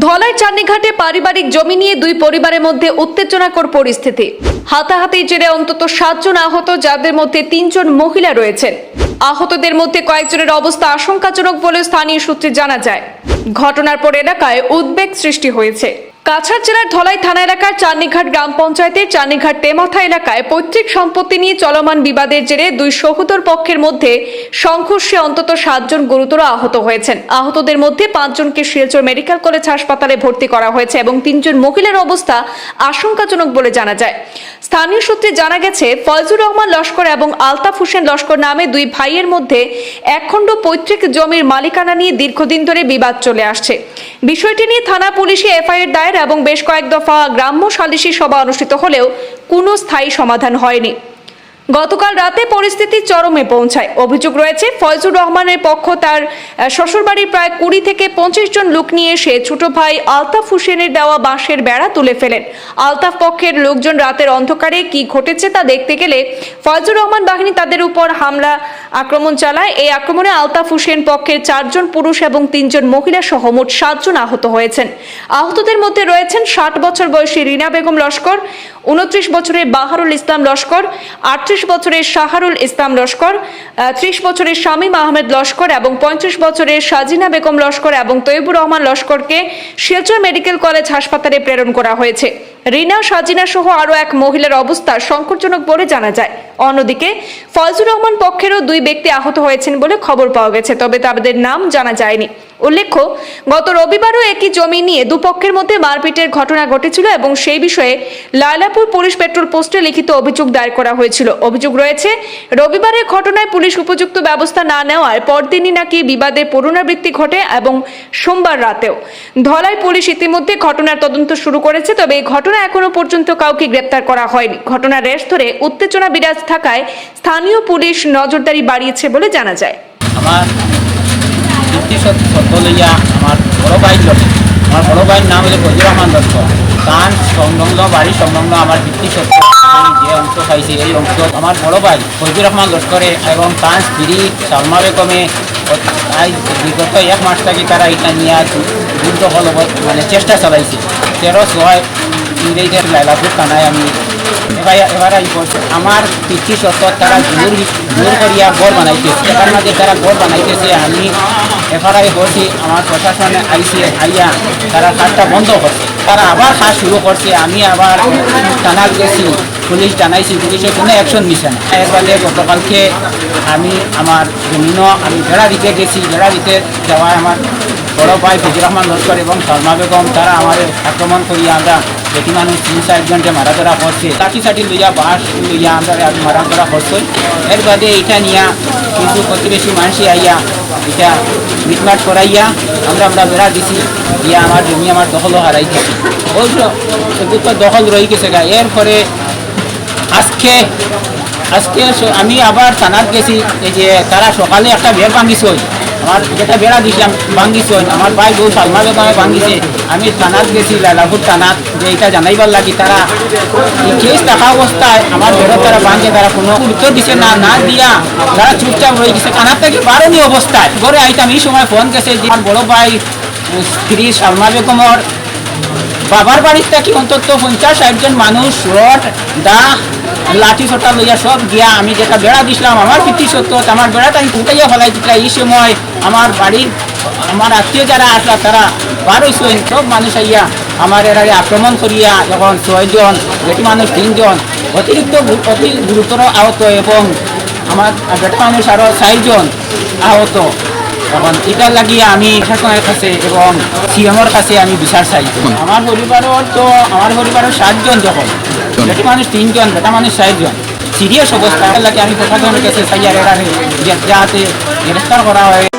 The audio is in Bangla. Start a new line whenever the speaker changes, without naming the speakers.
ধলাই চান্নিঘাটে পারিবারিক জমি নিয়ে দুই পরিবারের মধ্যে উত্তেজনাকর পরিস্থিতি। হাতাহাতির জেরে অন্তত সাতজন আহত, যাদের মধ্যে তিনজন মহিলা রয়েছেন। আহতদের মধ্যে কয়েকজনের অবস্থা আশঙ্কাজনক বলে স্থানীয় সূত্রে জানা যায়। ঘটনার পর এলাকায় উদ্বেগ সৃষ্টি হয়েছে। কাছাড় জেলার ধলাই থানা এলাকার চান্নিঘাট গ্রাম পঞ্চায়েতের চান্নিঘাট তেমাথা এলাকায় পৈতৃক সম্পত্তি নিয়ে চলমান বিবাদের জেরে দুই সহোদর পক্ষের মধ্যে সংঘর্ষে অন্তত সাতজন গুরুতর আহত হয়েছেন। আহতদের মধ্যে পাঁচজনকে শিলচর মেডিকেল কলেজ হাসপাতালে ভর্তি করা হয়েছে এবং তিনজন মহিলার অবস্থা আশঙ্কাজনক বলে জানা যায়। স্থানীয় সূত্রে জানা গেছে ফয়জুর রহমান লস্কর এবং আলতাফ হোসেন লস্কর নামে দুই ভাইয়ের মধ্যে একখণ্ড পৈতৃক জমির মালিকানা নিয়ে দীর্ঘদিন ধরে বিবাদ চলে আসছে। বিষয়টি নিয়ে থানা পুলিশে এফআইআর দায়ের এবং বেশ কয়েক দফা গ্রাম্য সালিশি সভা অনুষ্ঠিত হলেও কোনো স্থায়ী সমাধান হয়নি। গতকাল রাতে পরিস্থিতি চরমে পৌঁছায়। অভিযোগ রয়েছে, ফয়জুর রহমানের পক্ষ তার শ্বশুরবাড়ির প্রায় কুড়ি থেকে পঁচিশ জন লোক নিয়ে এসে ছোট ভাই আলতাফ হুসেনের দেওয়া বাঁশের বেড়া তুলে ফেলেন। আলতাফ পক্ষের লোকজন রাতের অন্ধকারে কি ঘটেছে তা দেখতে গেলে ফয়জুর রহমান বাহিনী তাদের উপর হামলা আক্রমণ চালায়। এই আক্রমণে আলতাফ হোসেন পক্ষের চারজন পুরুষ এবং তিনজন মহিলা সহ মোট সাতজন আহত হয়েছেন। আহতদের মধ্যে রয়েছেন ষাট বছর বয়সী রিনা বেগম লস্কর, উনত্রিশ বছরের বাহারুল ইসলাম লস্কর, আটত্রিশ বছরের শাহারুল ইসলাম লস্কর ত্রিশ বছরের শামীম আহমেদ লস্কর এবং পঁয়ত্রিশ বছরের সাজিনা বেগম লস্কর এবং তৈবুর রহমান লস্করকে শিলচর মেডিকেল কলেজ হাসপাতালে প্রেরণ করা হয়েছে। রিনা সাজিনা সহ আরও এক মহিলার অবস্থা সংকটজনক বলে জানা যায়। অন্যদিকে ফয়জুর রহমান পক্ষেরও দুই ব্যক্তি আহত হয়েছেন বলে খবর পাওয়া গেছে, তবে তাদের নাম জানা যায়নি। উল্লেখ্য, গত রবিবারও একই জমি নিয়ে দুপক্ষের মধ্যে মারপিটের ঘটনা ঘটেছিল এবং সেই বিষয়ে লায়লাপুর পুলিশ পেট্রোল পোস্টে লিখিত অভিযোগ দায়ের করা হয়েছিল। অভিযোগ রয়েছে, রবিবারের ঘটনায় পুলিশ উপযুক্ত ব্যবস্থা না নেওয়ায় পরদিনই নাকি বিবাদের পুনরাবৃত্তি ঘটে এবং সোমবার রাতেও। ধলাই পুলিশ ইতিমধ্যে ঘটনার তদন্ত শুরু করেছে, তবে এই ঘটনা এখনও পর্যন্ত কাউকে গ্রেপ্তার করা হয়নি। ঘটনার রেশ ধরে উত্তেজনা বিরাজ থাকায় স্থানীয় পুলিশ নজরদারি বাড়িয়েছে বলে জানা যায়।
আমার ফিফটি সত্য লইয়া আমার বড় ভাই লড়ে আমার বড় ভাইয়ের নাম হলো ফজুর রহমান লস্কর তার সংলগ্ন বাড়ির সংলগ্ন আমার ফিফটি সত্য যে অংশ খাইছে এই অংশ আমার বড় ভাই ফজুর রহমান লস্করে এবং তার স্ত্রী সালমা বেগমে বিগত এক মাস থেকে তারা এটা নিয়ে যুদ্ধ হল মানে চেষ্টা চালাইছে। তেরো, ছয় ইংরেজের লাইলাপুর থানায় আমি এবার এবার আমার পিতৃ সত্তর তারা দূর দূর করিয়া গড় বানাইতেছে। এটার মাঝে তারা গড় বানাইতেছে, আমি এফআরআই করছি, আমার প্রশাসনে আইসি আইয়া তারা কাজটা বন্ধ করছে। তারা আবার কাজ শুরু করছে, আমি আবার থানা গেছি, পুলিশ জানাইছি, পুলিশে কোনো অ্যাকশন নিছে না। এর বাদে গতকালকে আমি আমার জমিনও আমি বেড়া দিতে গেছি বেড়া দিতে যাওয়ায় আমার বড় ভাই ফিজুর রহমান লস্কর এবং শর্মা বেগম, তারা আমাদের আক্রমণ করিয়া আমরা মানুষ তিন চারজনকে মারা ধরা করছে লাঠি সাঠি লইয়া বাঁশ লইয়া আমরা মারা ধরা করছে এর বাদে এটা নিয়া কিছু প্রতিবেশী মানুষই আইয়া এটা মিটমাট করাইয়া আমরা আমরা বেড়া দিছি। দিয়া আমার জমি আমার দখলও হারাইতেছি ওই তো দখল রয়ে গেছে গা। এরপরে আজকে আজকে আমি আবার থানাত গেছি। এই যে তারা সকালে একটা বেড় ভাঙিছ। আমার যেটা বেড়া দিছিলাম ভাঙিছ আমার ভাই বউ সালমা বেগমে ভাঙিছে আমি থানাত গেছি, লালাপুর থানাত, যে এটা জানাইবার লাগি, তারা কেস থাকা অবস্থায় আমার বেড়ত তারা ভাঙে তারা কোনো উত্তর দিছে না না দিয়া তারা চুপচাপ রয়ে গেছে। থানার থেকে বারণী অবস্থায়। ঘরে আইতাম, এই সময় ফোন গেছে যে আমার বড় ভাই স্ত্রী সালমা বেগমর। বাবার বাড়ির থেকে অন্তত পঞ্চাশ ষাটজন মানুষ, রড দা লাঠি ছোটা লইয়া সব গিয়া আমি যেটা বেড়া দিছিলাম আমার পিতৃ সত্য আমার বেড়াটা আমি ফুটাইয়া ফেলাই দিছিলাম এই সময় আমার বাড়ির আমার আত্মীয় যারা আসলা তারা বার হইছেন সব মানুষ আইয়া আমার এর আগে আক্রমণ করিয়া যখন ছয়জন বেটি মানুষ তিনজন অতিরিক্ত অতি গুরুতর আহত এবং আমার বেটা মানুষ আরও চারজন আহত। এখন এটা লাগিয়ে আমি প্রশাসনের কাছে এবং সিএমর কাছে আমি বিচার চাই। আমার পরিবারের তো আমার পরিবারের সাতজন যখন। বেটা মানুষ তিনজন বেটা মানুষ চারজন সিরিয়াস অবস্থা লাগে আমি প্রশাসনের কাছে আর এরা যাতে গ্রেফতার করা হয়।